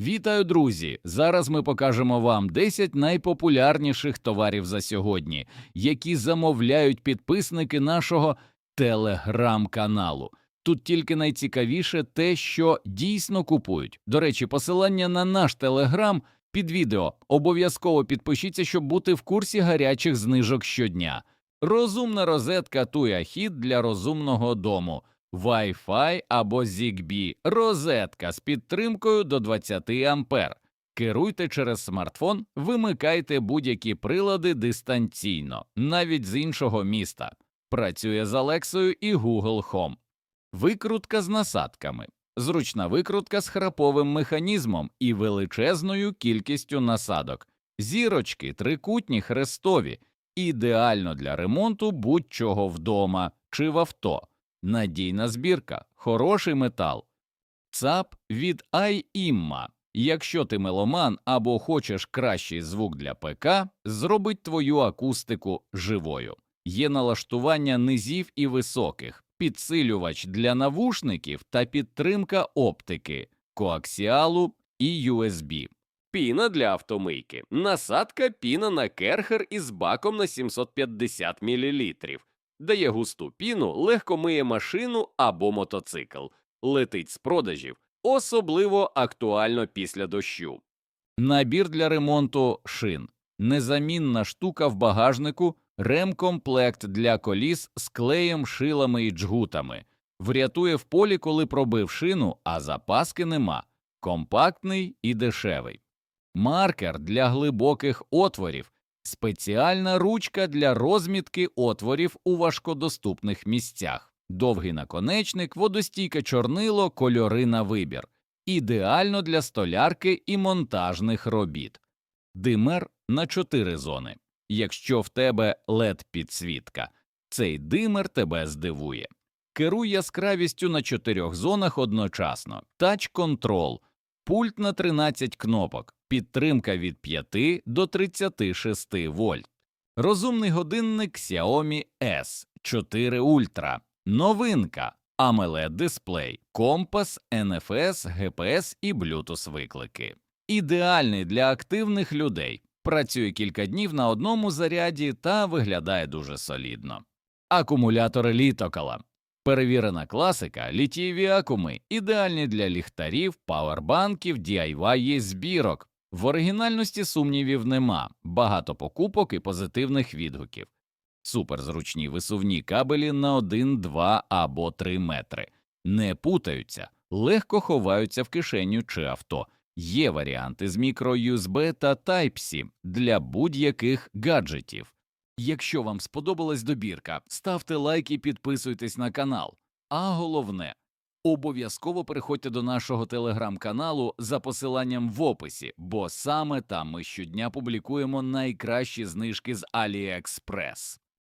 Вітаю, друзі! Зараз ми покажемо вам 10 найпопулярніших товарів за сьогодні, які замовляють підписники нашого телеграм-каналу. Тут тільки найцікавіше те, що дійсно купують. До речі, посилання на наш телеграм під відео. Обов'язково підпишіться, щоб бути в курсі гарячих знижок щодня. Розумна розетка Туяхід для розумного дому. Wi-Fi або ZigBee, розетка з підтримкою до 20 ампер. Керуйте через смартфон, вимикайте будь-які прилади дистанційно, навіть з іншого міста. Працює з Алексою і Google Home. Викрутка з насадками. Зручна викрутка з храповим механізмом і величезною кількістю насадок. Зірочки, трикутні, хрестові. Ідеально для ремонту будь-чого вдома чи в авто. Надійна збірка, хороший метал. ЦАП від iImma. Якщо ти меломан або хочеш кращий звук для ПК, зробить твою акустику живою. Є налаштування низів і високих, підсилювач для навушників та підтримка оптики, коаксіалу і USB. Піна для автомийки. Насадка піна на керхер із баком на 750 мл. Дає густу піну, легко миє машину або мотоцикл. Летить з продажів, особливо актуально після дощу. Набір для ремонту шин. Незамінна штука в багажнику, ремкомплект для коліс з клеєм, шилами і джгутами. Врятує в полі, коли пробив шину, а запаски нема. Компактний і дешевий. Маркер для глибоких отворів. Спеціальна ручка для розмітки отворів у важкодоступних місцях, довгий наконечник, водостійке чорнило, кольори на вибір, ідеально для столярки і монтажних робіт. Димер на 4 зони. Якщо в тебе led підсвітка, цей димер тебе здивує. Керуй яскравістю на чотирьох зонах одночасно. Control, пульт на 13 кнопок, підтримка від 5 до 36 вольт. Розумний годинник Xiaomi S4 Ultra. Новинка AMOLED дисплей, компас, NFC, GPS і Bluetooth виклики. Ідеальний для активних людей. Працює кілька днів на одному заряді та виглядає дуже солідно. Акумулятори літокола. Перевірена класика, літієві акуми, ідеальні для ліхтарів, павербанків, DIY збірок. В оригінальності сумнівів нема, багато покупок і позитивних відгуків. Суперзручні висувні кабелі на 1, 2 або 3 метри. Не путаються, легко ховаються в кишеню чи авто. Є варіанти з мікро-USB та Type-C для будь-яких гаджетів. Якщо вам сподобалась добірка, ставте лайк і підписуйтесь на канал. А головне, обов'язково переходьте до нашого телеграм-каналу за посиланням в описі, бо саме там ми щодня публікуємо найкращі знижки з AliExpress.